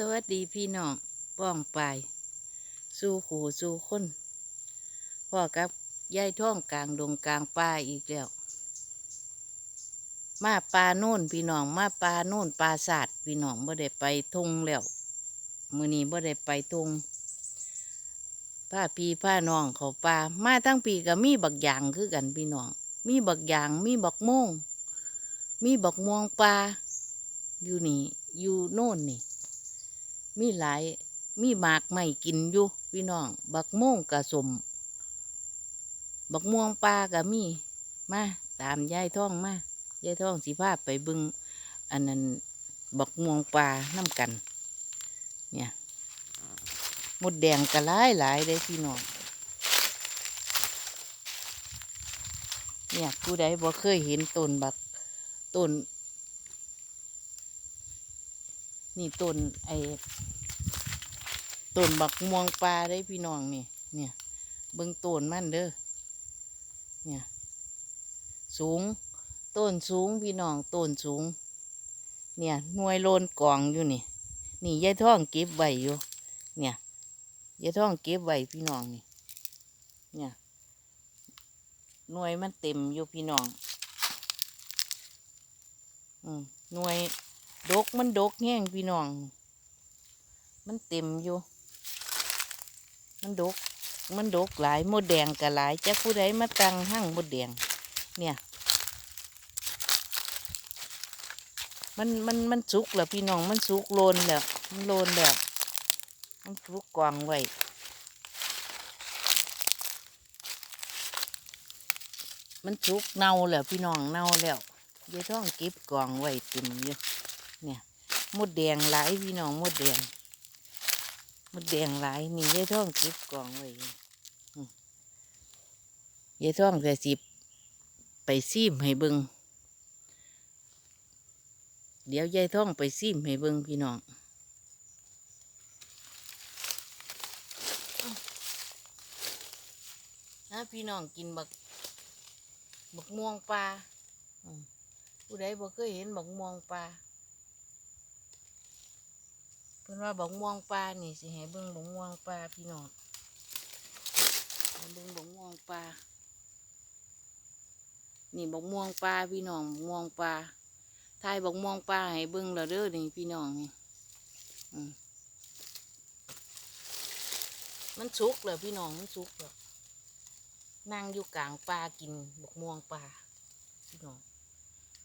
สวัสดีพี่น้องป้องปายสู่ขู่สู่คนพ่อกับยายท่องกลางดงกลางป่าอีกแล้ว มาปลาโน่นพี่น้องมาปลาโน่นปลาศาสาดพี่น้องบ่ได้ไปทงแล้วมือนี้บ่ได้ไปทงป้าพี่ป้าน้องเขาปลามาทั้งปีก็มีบักยางคือกันพี่น้องมีบักยางมีบักม่งมีบักม่วงปลาอยู่นี่อยู่โน่นนี่ มีหลายมีหมากไม่กินอยู่พี่น้อง บักโม่งกะสม บักม่วงปลากะมีมาตามยายท่องมายายท่องสิพาพไปบึง อันนั้นบักม่วงปลาน้ำกัน เนี่ยมดแดงกะหลายหลายเลยพี่น้องเนี่ยผู้ใดบ่เคยเห็นต้นบักต้น นี่ต้นไอ้ต้นบักม่วงปลาได้พี่น้องนี่ เนี่ย เบิ่งต้นมันเด้อ เนี่ย สูง ต้นสูงพี่น้องต้นสูง เนี่ยหน่วยโลนกองอยู่นี่ นี่ยายท่องเก็บไว้อยู่ เนี่ยยายท่องเก็บไว้พี่น้องนี่ เนี่ย หน่วยมันเต็มอยู่พี่น้อง อืมหน่วย ดกมันดกแห้งพี่น้อง มันเต็มอยู่ มันดก มันดกหลายมดแดงกับหลายจะผู้ใดมาตังห้างมดแดง เนี่ย มันมันมันสุกแล้วพี่น้องมันสุกโลนแล้วมันโลนแล้วมันสุกกวางไว้มันสุกเน่าแล้วพี่น้องเน่าแล้วยายท้องเก็บกองไว้เต็มอยู่ เนี่ยมดแดงหลายพี่น้องมดแดงมดแดงหลายนี่ยายท้องเก็บกองไว้อยู่อืมยายท้องแต่สิไปซีมให้เบิงเดี๋ยวยายท้องไปซีมให้เบิงพี่น้องอ้าวนะพี่น้องกินบักบักม่วงปลาอืมผู้ใดบ่เคยเห็นบักม่วงปลา เพิ่นว่าบักม่วงปลานี่สิให้เบิ่งบักม่วงปลาพี่น้องเบิ่งบกม่วงปลานี่บักม่วงปลาพี่น้องม่วงปลาทายบักม่วงปลาให้เบิ่งล้วเด้อนี่พี่น้องนี่มันสุกแล้วพี่น้องมันสุกแล้วนั่งอยู่กลางปลากินบักม่วงปลาพี่น้อง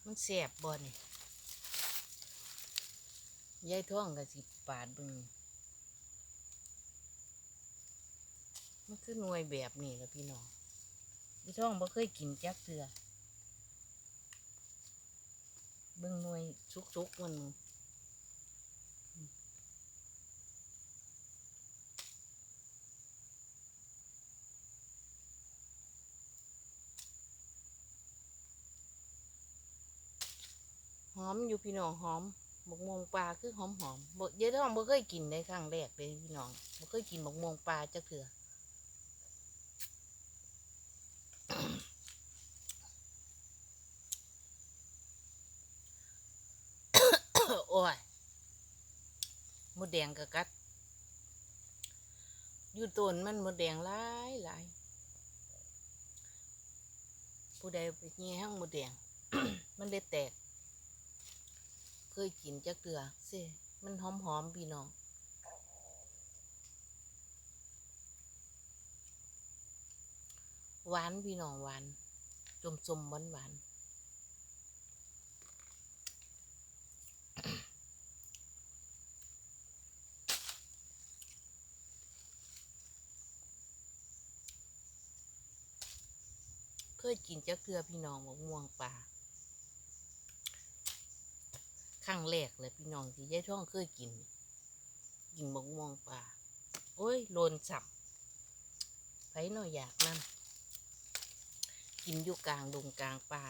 มันแสบบ่นี่ย ยายท่องกับสิปาดบึงมันคือหน่วยแบบนี้แหละพี่น้องยายท่องบ่เคยกินจักเทือบิ่งหน่วยสุกๆมันหอมอยู่พี่น้องหอม บกม่วงปลาคือหอมหอมๆบ่ยายท้องบ่เคยกินในครั้งแรกเลยพี่น้องบ่เคยกินบกม่วงปลาจักเถื่อโอ้ยมดแดงกะกัด อยู่ต้นมันมดแดงหลายหลายผู้ใดไปแง่ห้างมดแดง มันได้แตก เคยกินจักเตือเซ่มันหอมหอมๆพี่น้องหวานพี่น้องหวานจมสมหวานหวานเคยกินจักเตือพี่น้องมะม่วงป่า ครั้งแรกเลยพี่น้องที่ยายท่องเคยกิน กินมกมองปลาโอ้ยโลนสับไผหน่อยอยากนั่นกินอยู่กลางดงกลางป่า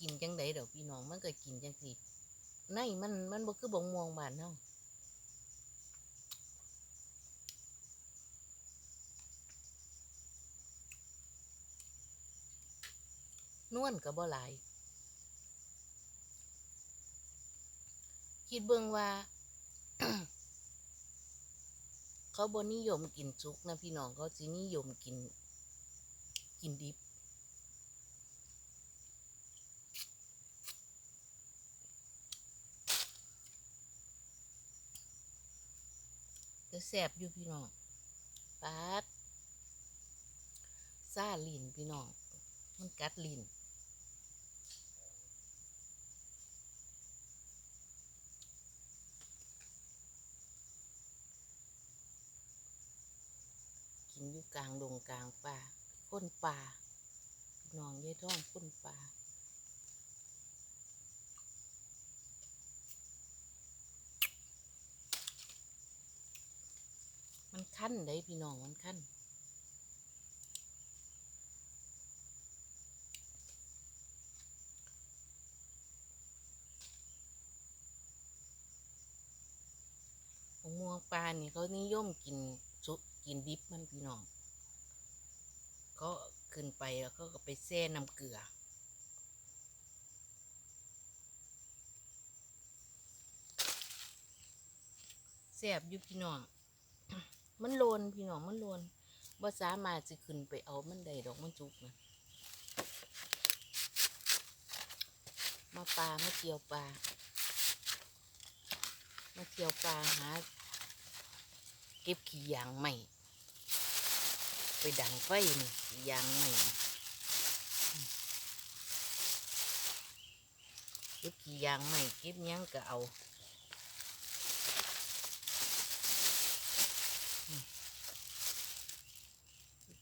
กินจังไดดอกพี่น้องมันก็กินจังสิในมันมันบ่คือบ่ม่วงบ้านเฮานวลก็บ่หลาย คิดเบิ่งว่า เขาบ่นิยมกินสุกนะพี่น้องเขาสินิยมกิน กินดิบ แสบอยู่พี่น้องปาดซาลินพี่น้อง มันกัดลินกินอยู่กลางดงกลางป่าค้นป่าน้องยายท้องค้นป่า ขั้นได้พี่น้องมันคั้นมวงปลานี่เขานิยมกินสุกินดิบมันพี่น้องเขาขึ้นไปแล้วเขาก็ไปแช่น้ำเกลือ แซ่บยู่พี่น้อง มันโลนพี่น้องมันโลนบ่สามารถสิขึ้นไปเอามันได้ดอกมันจุกนะมาปลามาเกี่ยวปลามาเกี่ยวปลาหา เก็บขี้ยางใหม่ ไปดังไฟนี่ขี้ยางใหม่เก็บขี้ยางใหม่เก็บยังก็เอา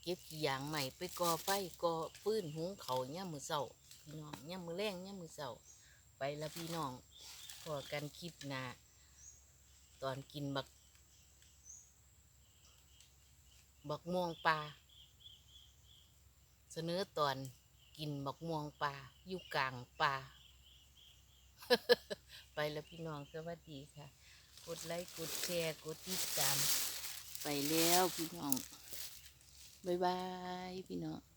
เก็บขี้ยางใหม่ไปก่อไฟก่อปื้นหุงเขาวย่ามมือเศร้าพี่น้องย่ามมือแรงย่ามมือเศร้าไปแล้วพี่น้องพอกันคลิปหนาตอนกินบัก บักม่วงปลาเสนอตอนกินบักม่วงปลาอยู่กลางป่าไปแล้วพี่น้องสวัสดีค่ะ กดไลค์กดแชร์กดติดตาม ไปแล้วพี่น้อง บ๊ายบายพี่น้อง